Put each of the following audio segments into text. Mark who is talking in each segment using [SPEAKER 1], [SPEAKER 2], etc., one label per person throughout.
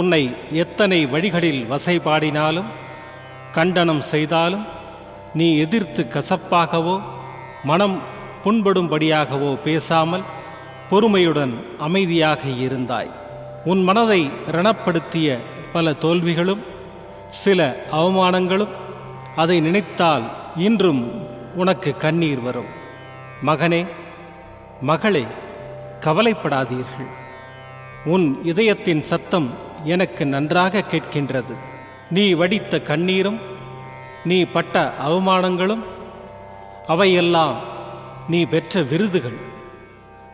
[SPEAKER 1] உன்னை எத்தனை வழிகளில் வசைபாடினாலும் கண்டனம் செய்தாலும் நீ எதிர்த்து கசப்பாகவோ மனம் புண்படும்படியாகவோ பேசாமல் பொறுமையுடன் அமைதியாக இருந்தாய். உன் மனதை ரணப்படுத்திய பல தோல்விகளும் சில அவமானங்களும் அதை நினைத்தால் இன்றும் உனக்கு கண்ணீர் வரும். மகனே மகளே கவலைப்படாதீர்கள். உன் இதயத்தின் சத்தம் எனக்கு நன்றாக கேட்கின்றது. நீ வடித்த கண்ணீரும் நீ பட்ட அவமானங்களும் அவையெல்லாம் நீ பெற்ற விருதுகள்.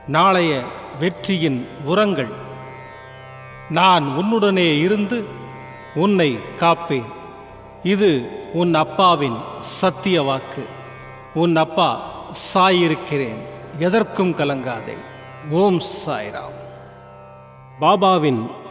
[SPEAKER 1] நாளைய வெற்றியின் உரங்கள். நான் உன்னுடனே இருந்து உன்னை காப்பேன். இது உன் அப்பாவின் சத்திய வாக்கு. உன் அப்பா சாயிருக்கிறேன். எதற்கும் கலங்காதே. ஓம் சாய்ராம். பாபாவின்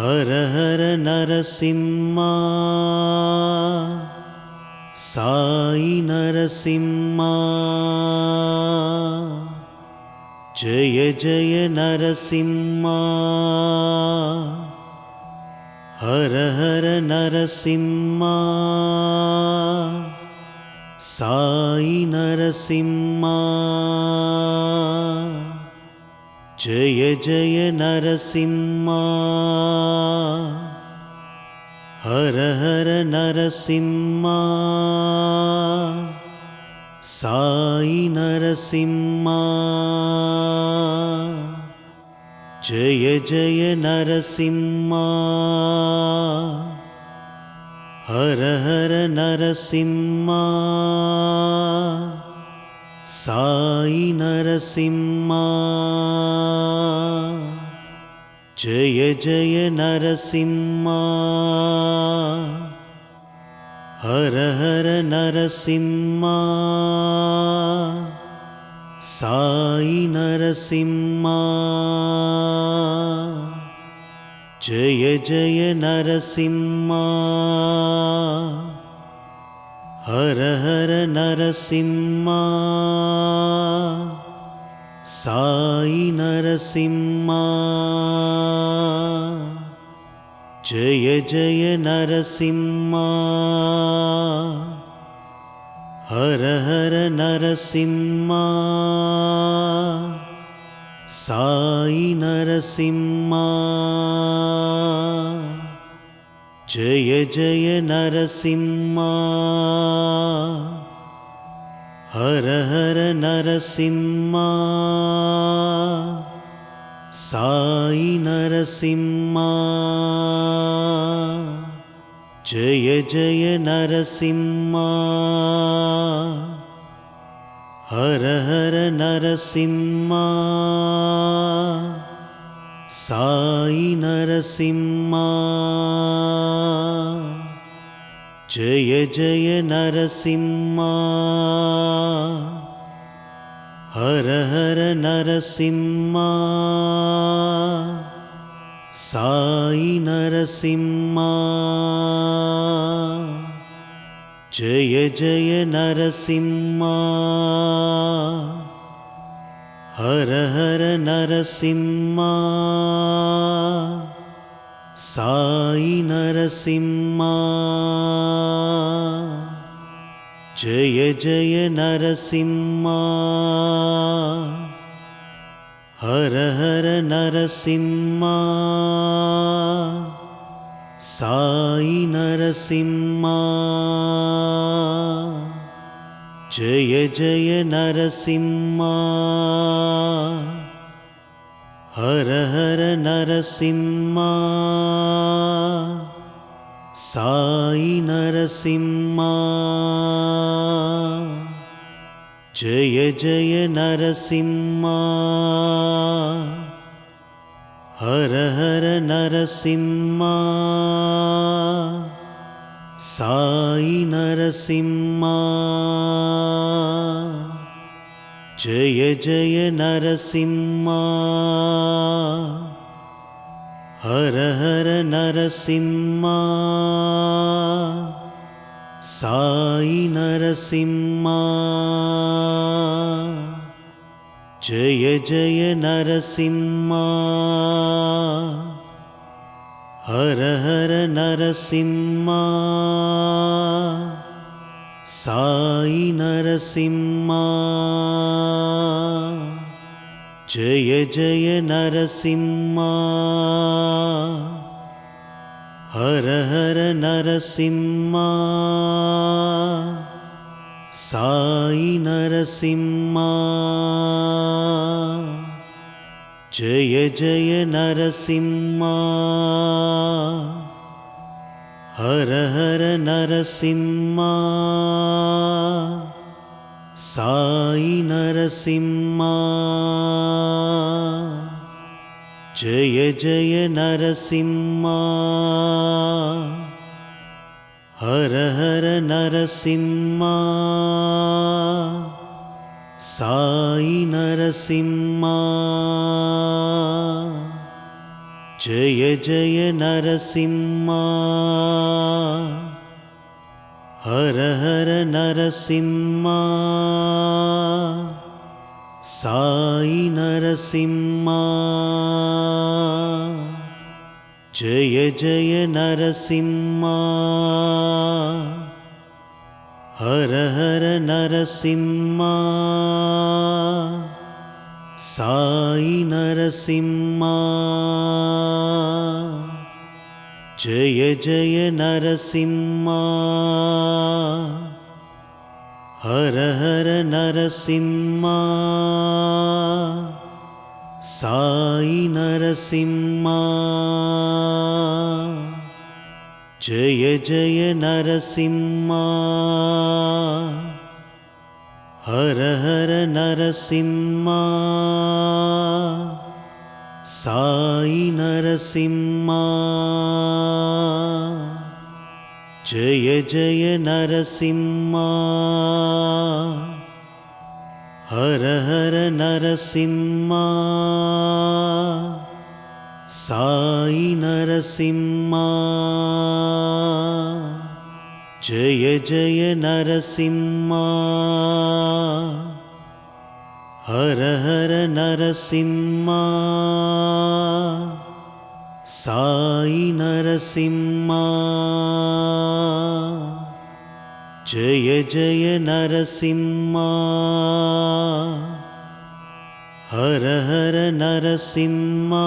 [SPEAKER 2] हर हर नरसिंहा साई नरसिंहा जय जय नरसिंहा हर हर नरसिंहा साई नरसिंहा जय जय नरसिंहा। हर हर नरसिंहा। साई नरसिंहा। जय जय नरसिंहा। हर हर नरसिंहा साई नरसिंहा जय जय नरसिंहा हर हर नरसिंहा साई नरसिंहा जय जय नरसिंहा हर हर नरसिंहा साई नरसिंहा जय जय नरसिंहा हर हर नरसिंहा साई नरसिंहा जय जय नरसिंहा। हर हर नरसिंहा। साई नरसिंहा। जय जय नरसिंहा। हर हर नरसिंहा साई नरसिंहा। जय जय नरसिंहा। हर हर नरसिंहा। साई नरसिंहा। जय जय नरसिंहा हर हर नरसिंहा साई नरसिंहा जय जय नरसिंहा हर हर नरसिंहा साई नरसिंहा जय जय नरसिंहा। हर हर नरसिंहा। साई नरसिंहा। जय जय नरसिंहा। हर हर नरसिंहा साई नरसिंहा जय जय नरसिंहा हर हर नरसिंहा साई नरसिंहा जय जय नरसिंहा हर हर नरसिंहा साई नरसिंहा जय जय नरसिंहा हर हर नरसिंहा साई नरसिंहा जय जय नरसिंहा। हर हर नरसिंहा। साई नरसिंहा। जय जय नरसिंहा। हर हर नरसिंहा साई नरसिंहा जय जय नरसिंहा हर हर नरसिंहा साई नरसिंहा जय जय नरसिंहा हर हर नरसिंहा साई नरसिंहा जय जय नरसिंहा हर हर नरसिंहा साई नरसिंहा जय जय नरसिंहा। हर हर नरसिंहा। साई नरसिंहा। जय जय नरसिंहा। हर हर नरसिंहा साई नरसिंहा जय जय नरसिंहा हर हर नरसिंहा साई नरसिंहा जय जय नरसिंहा हर हर नरसिंहा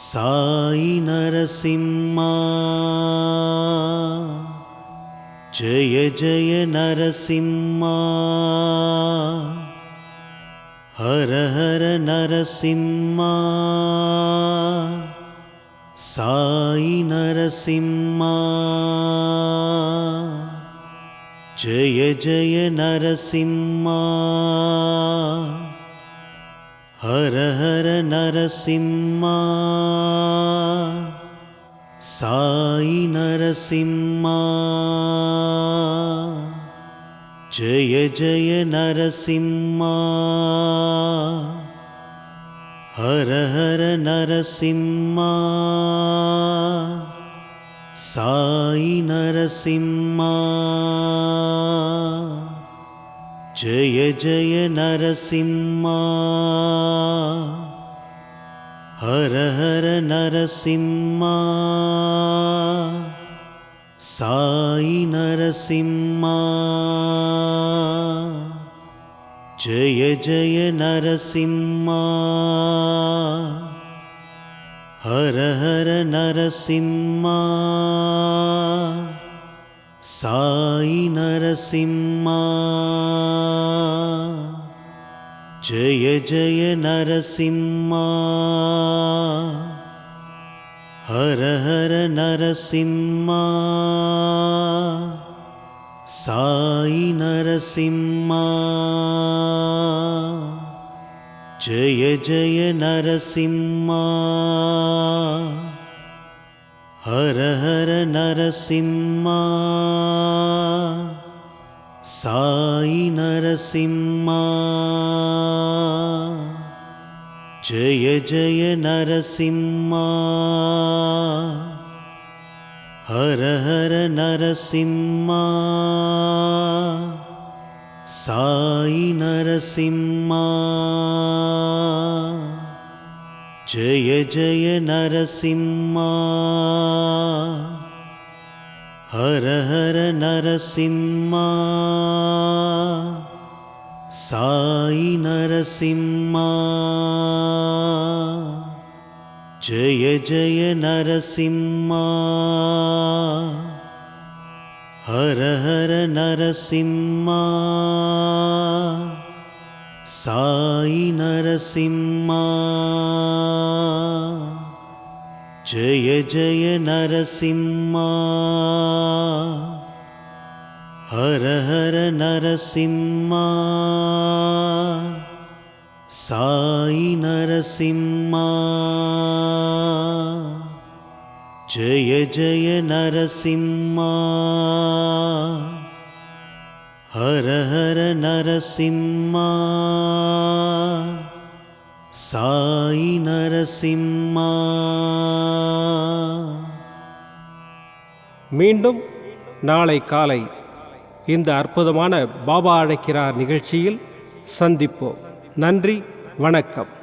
[SPEAKER 2] साई नरसिंहा जय जय नरसिंहा हर हर नरसिंहा साई नरसिंहा जय जय नरसिंहा। हर हर नरसिंहा। साई नरसिंहा। जय जय नरसिंहा। हर हर नरसिंहा साई नरसिंहा जय जय नरसिंहा हर हर नरसिंहा साई नरसिंहा जय जय नरसिंहा हर हर नरसिंहा साई नरसिंहा जय जय नरसिंहा हर हर नरसिंहा साई नरसिंहा जय जय नरसिंहा। हर हर नरसिंहा। साई नरसिंहा। जय जय नरसिंहा। हर हर नरसिंहा साई नरसिंहा जय जय नरसिंहा हर हर नरसिंहा साई नरसिंहा जय जय नरसिंहा हर हर नरसिंहा साई नरसिंहा जय जय नरसिंहा हर हर नरसिंहा साई नरसिंहा ஜெய ஜெய நரசிம்மா. ஹர ஹர நரசிம்மா. சாய் நரசிம்மா.
[SPEAKER 1] மீண்டும் நாளை காலை இந்த அற்புதமான பாபா அழைக்கிறார் நிகழ்ச்சியில் சந்திப்போம். நன்றி வணக்கம்.